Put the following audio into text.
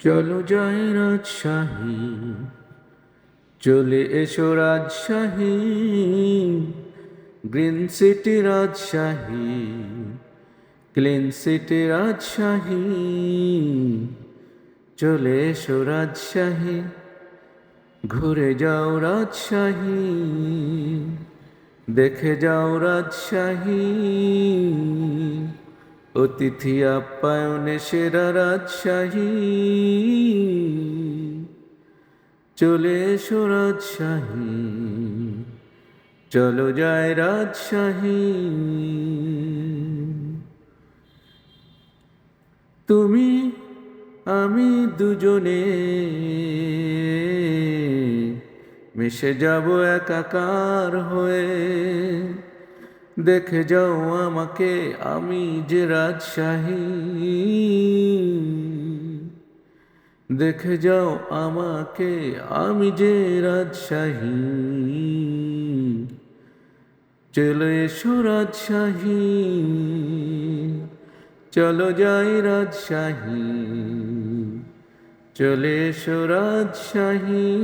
চলো যাই রাজশাহী, চলে এসো Rajshahi, green city Rajshahi, clean city Rajshahi, চলে এসো রাজশাহী, ঘুরে যাও রাজশাহী, দেখে যাও রাজশাহী। অতিথি আপ্যায়নে সেরা রাজশাহী। চলে এসো রাজশাহী। চলো যায় রাজশাহী। তুমি, আমি দুজনে মিশে যাব একাকার হয়ে। দেখে যাও আমাকে, আমি যে রাজশাহী। দেখে যাও আমাকে, আমি যে রাজশাহী। চলে এসো রাজশাহী, চলো যাই রাজশাহী। চলে এসো রাজশাহী।